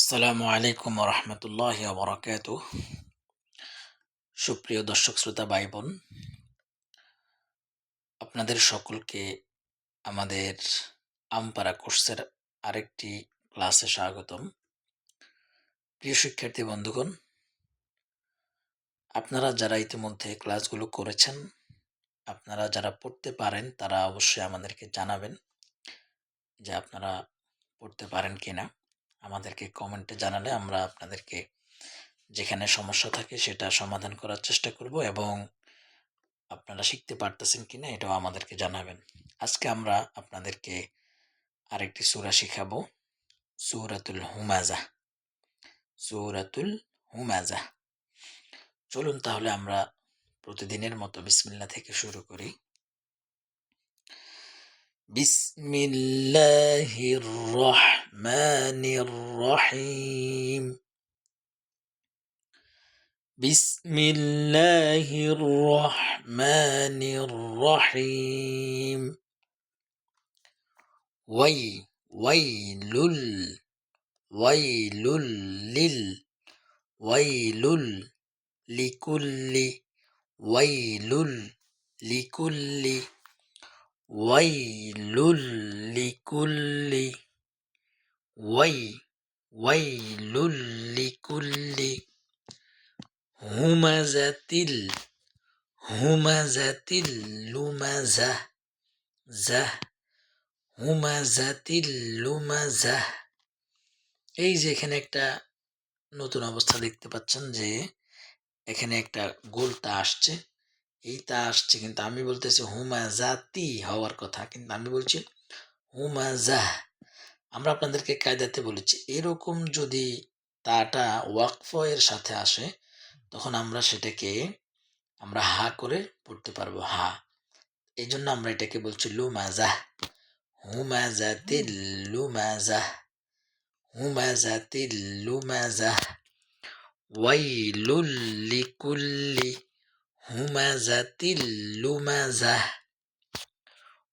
আসসালামু আলাইকুম রহমতুল্লাহ বরকাত সুপ্রিয় দর্শক, শ্রোতা ভাই বোন আপনাদের সকলকে আমাদের আমপারা কোর্সের আরেকটি ক্লাসে স্বাগতম। প্রিয় শিক্ষার্থী, বন্ধুগণ, আপনারা যারা ইতিমধ্যে ক্লাসগুলো করেছেন, আপনারা যারা পড়তে পারেন, তারা অবশ্যই আমাদেরকে জানাবেন যে আপনারা পড়তে পারেন কিনা। আমাদেরকে কমেন্টে জানালে আমরা আপনাদেরকে যেখানে সমস্যা থাকে সেটা সমাধান করার চেষ্টা করব এবং আপনারা শিখতে পারতেছেন কি না এটাও আমাদেরকে জানাবেন। আজকে আমরা আপনাদেরকে আরেকটি সূরা শিখাবো। সূরাতুল হুমাজা সূরাতুল হুমাজা চলুন তাহলে আমরা প্রতিদিনের মতো বিসমিল্লা থেকে শুরু করি। বিসমিল্লাহির الرحمن الرحيم. بسم الله الرحمن الرحيم. وي ويل ويل لل ويل لكل ويل لكل ويل لكل. ওয়াই, ওয়াইলুল লিকুল্লি হুমাজাতিল হুমাজাতিল লুমাজা জাহ, হুমাজাতিল লুমাজাহ। এই যে এখানে একটা নতুন অবস্থা দেখতে পাচ্ছেন যে এখানে একটা গোল তা আসছে। এই তা আসছে কিন্তু আমি বলতেছি হুমাজাতি হওয়ার কথা, কিন্তু আমি বলছি হুমাজাহ। আমরা আপনাদেরকে কায়দাতে বলেছি, এরকম যদি তাটা ওয়াকফ এর সাথে আসে, তখন আমরা সেটাকে আমরা হা করে পড়তে পারব, হা। এই জন্য আমরা এটাকে বলছি লুমাজাহ। হুমাজাতিল লুমাজাহ। হুমাজাতিল লুমাজাহ। ওয়াইলুল লিকুল্লি হুমাজাতিল লুমাজাহ।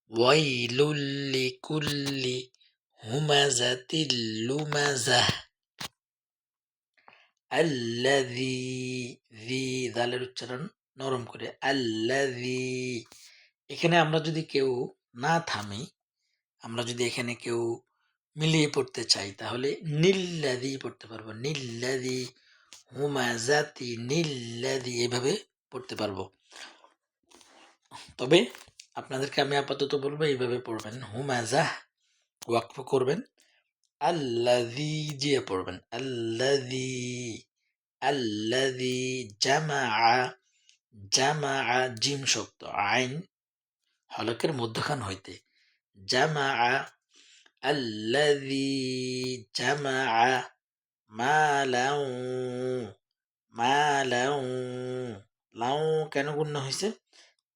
ওয়াইলুল লিকুল্লি হুমাজাতিল লুমাজাহ আল্লাযী যী দালের উচ্চারণ নরম করে আল্লাযী এখানে আমরা যদি কেউ না থামি আমরা যদি এখানে কেউ মিলিয়ে পড়তে চাই তাহলে নীল্লাদি পড়তে পারব নীল্লাদি হুমাজাতি নীল্লাদি এভাবে পড়তে পারব তবে আপনাদেরকে আমি আপাতত বলব এইভাবে পড়বেন হুমাজা ওয়াকফ করবেন। আল্লাদি জিয়ে পড়বেন। আল্লাদি আল্লাদি জামা জামা জিম শক্ত, আইন হলকের মধ্যখান হইতে। জামা আল্লাদি জামা মালাউ মালাউ, লাউ কেন গুণ্য হয়েছে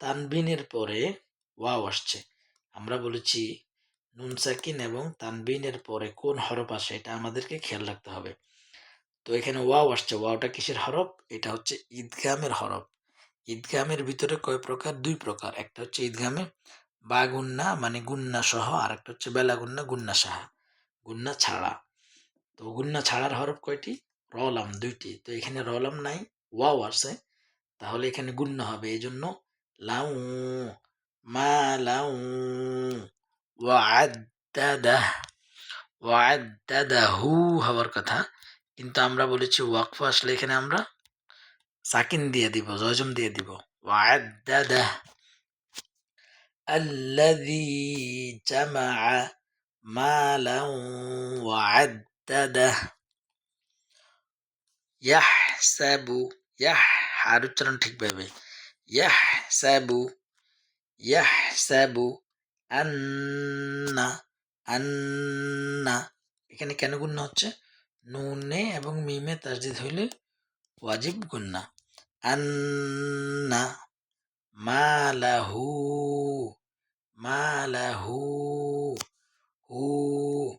তানবিনের পরে ওয়াও আসছে। আমরা বলেছি নুন সাকিন এবং তানবিনের পরে কোন হরফ আসে, এটা আমাদেরকে খেয়াল রাখতে হবে। তো এখানে ওয়াও আসছে, ওয়াওটা কিসের হরফ? এটা হচ্ছে ঈদগামের হরফ। ঈদগামের ভিতরে কয় প্রকার? দুই প্রকার, একটা হচ্ছে ঈদগামে বা গুন্না মানে গুন্না সহ আর একটা হচ্ছে বেলা গুন্না গুন্না সাহা, গুন্না ছাড়া। তো গুন্না ছাড়ার হরফ কয়টি? রলাম দুইটি। তো এখানে রলাম নাই, ওয়াও আসে তাহলে এখানে গুন্না হবে এই জন্য লাউ, মা লাউ। ওয়াদ্দাদাহ ওয়াদ্দাদাহু হওয়ার কথা কিন্তু আমরা বলেছি ওয়াকফ আসলে এখানে আমরা সাকিন দিয়ে দিব জজম দিয়ে দিব ওয়াদ্দাদাহ الذي جمع مالا وعدده ইয়াহসাবু ইয়াহ হার উচ্চারণ ঠিকভাবে ইয়াহসাবু ইয়াহসাবু আন্না আন্না। এখানে কেন গুন্না হচ্ছে? নুনে এবং মিমে তাসদিদ হইলে ওয়াজিব গুন্না। আন্না, মালাহু মালাহু, হু।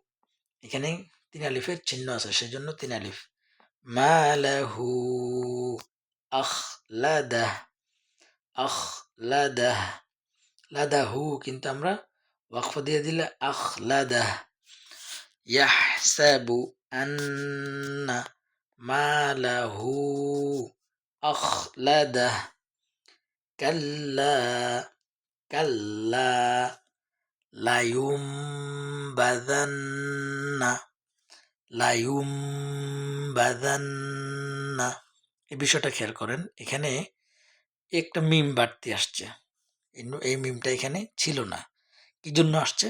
এখানে তিন আলিফের চিহ্ন আছে, সেজন্য তিন আলিফ। মালাহু, আখলাদাহ আখলাদাহ। লাদা হু কিন্তু আমরা ওয়াকফ দিয়ে দিলে আখ লাদা। ইয়াহসাবু আন্না মালাহু আখলাদা কাল্লা কাল্লা লায়ুম বাদান্না লায়ুম বাদান্না এই বিষয়টা খেয়াল করেন, এখানে একটা মিম বাড়তি আসছে। এই মিমটা এখানে ছিল না। কি জন্য আসছে?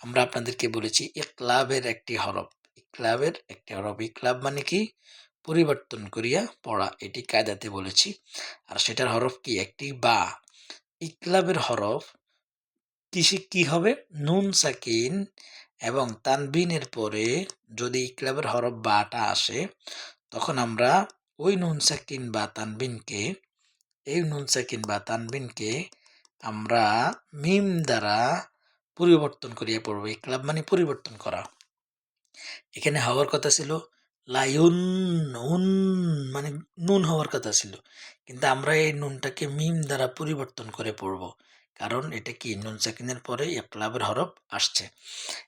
আমরা আপনাদেরকে বলেছি ইকলাবের একটি হরফ। ইকলাবের একটি হরফ। ইকলাব মানে কি? পরিবর্তন করিয়া পড়া। এটি কায়দাতে বলেছি। আর সেটার হরফ কি? একটি বা। ইকলাবের হরফ কিসে কি হবে? নুন সাকিন এবং তানবিনের পরে যদি ইকলাবের হরফ বাটা আসে, তখন আমরা ওই নুন সাকিন বা তানবিনকে, এই নুন সাকিন বা তানবিনকে আমরা মিম দ্বারা পরিবর্তন করিয়া পড়ব। ইকলাব মানে পরিবর্তন করা। এখানে হওয়ার কথা ছিল লায়ুন, নুন মানে নুন হওয়ার কথা ছিল। কিন্তু আমরা এই নুনটাকে মিম দ্বারা পরিবর্তন করে পড়ব। কারণ এটা কি? নুন সাকিনের পরে একলাবের হরফ আসছে।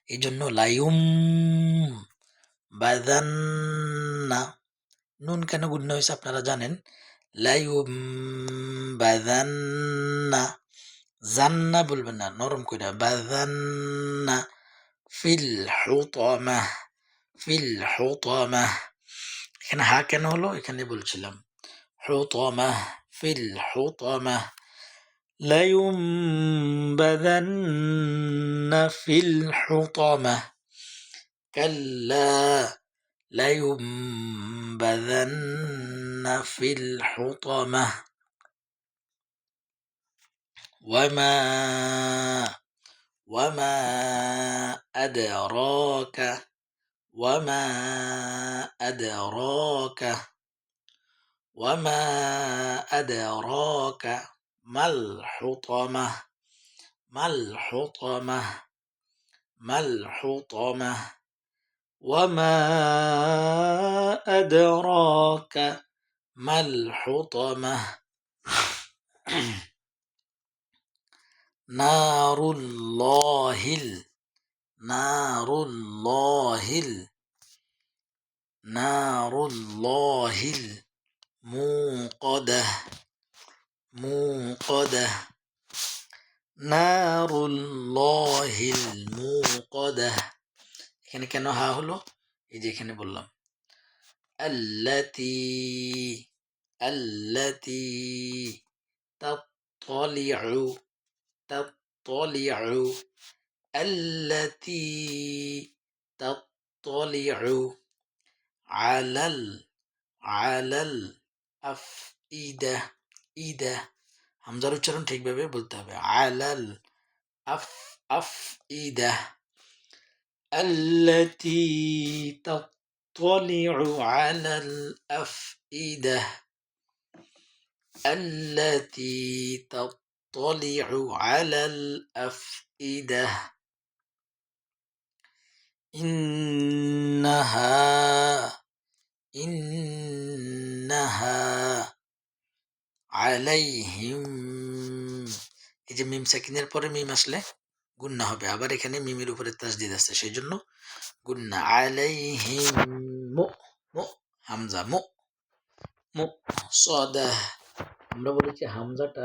এই জন্য লাইউম বাদান্না। নুন কেন গুণ্য হয়েছে আপনারা জানেন? লাইউম বাদান্না। জান্না বলবেন না নরম করে বাদান্না ফিল হুতামা ফিল হুতামা এখানে হা কেন হলো এখানে বলছিলাম হুতামা ফিল হুতামা لينبذن في الحطمة كلا لينبذن في الحطمة وما وما أدراك وما أدراك وما أدراك ما الحطمة ما الحطمة ما الحطمة وما أدراك ما الحطمة نار الله نار الله نار الله الموقده موقدة নারুল্লাহিল মুকদাহ এখানে কেন হা হলো এই যে এখানে বললাম আল্লাতি আল্লাতি তাত্তালিউ তাত্তালিউ আল্লাতি তাত্তালিউ আলাল আলাল আফইদা ইদা হামজার উচ্চারণ ঠিকভাবে বলতে হবে আলাল আফ আফ ইদা التي تطلع على الأفئدة التي تطلع على الأفئدة إنها إنها আলাইহিম এই যে মিম সাকিনের পরে মিম আসলে গুন্না হবে আবার এখানে মিমের উপরে তাসদিদ আছে সেই জন্য গুন্না আলাইহিম মু মু হামজা মু মু সদা আমরা বলেছি হামজাটা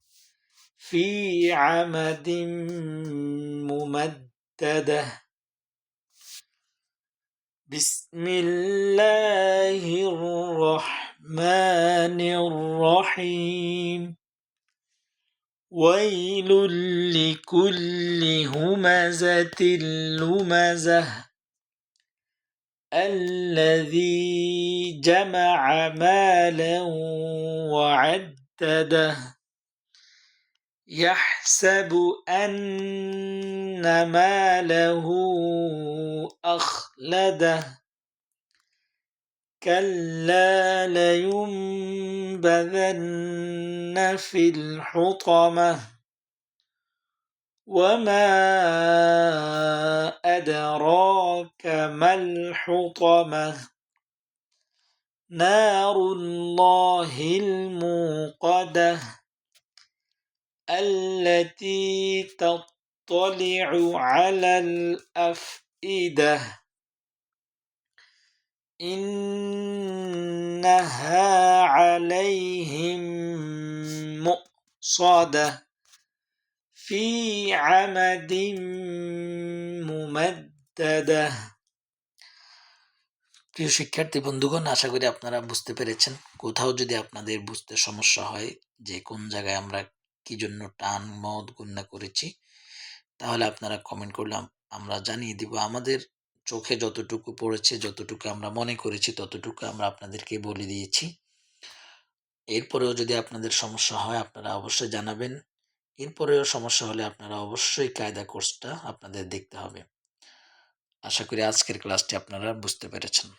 في عمد ممددة. بسم الله الرحمن الرحيم. ويل لكل همزة لمزة. الذي جمع مالا وعدده. يحسب أن ماله أخلده. كلا لينبذن في الحطمة. وما أدراك ما الحطمة. نار الله الموقدة. التي تطلع على الأفئدة إنها عليهم مؤصدة في عمد ممددة প্রিয় শিক্ষার্থী বন্ধুগণ আশা করি আপনারা বুঝতে পেরেছেন কোথাও যদি আপনাদের বুঝতে সমস্যা হয় যে কোন জায়গায় আমরা কি জন্য টান, মদ গুণনা করেছি? তাহলে আপনারা কমেন্ট করলাম আমরা জানিয়ে দিব। আমাদের চোখে যতটুকু পড়েছে, যতটুকু আমরা মনে করেছি, ততটুকু আমরা আপনাদেরকে বলে দিয়েছি। এরপরেও যদি আপনাদের সমস্যা হয়, আপনারা অবশ্যই জানাবেন। এরপরেও সমস্যা হলে আপনারা অবশ্যই কায়দা কোর্সটা আপনাদের দেখতে হবে। আশা করি আজকের ক্লাসটি আপনারা বুঝতে পেরেছেন।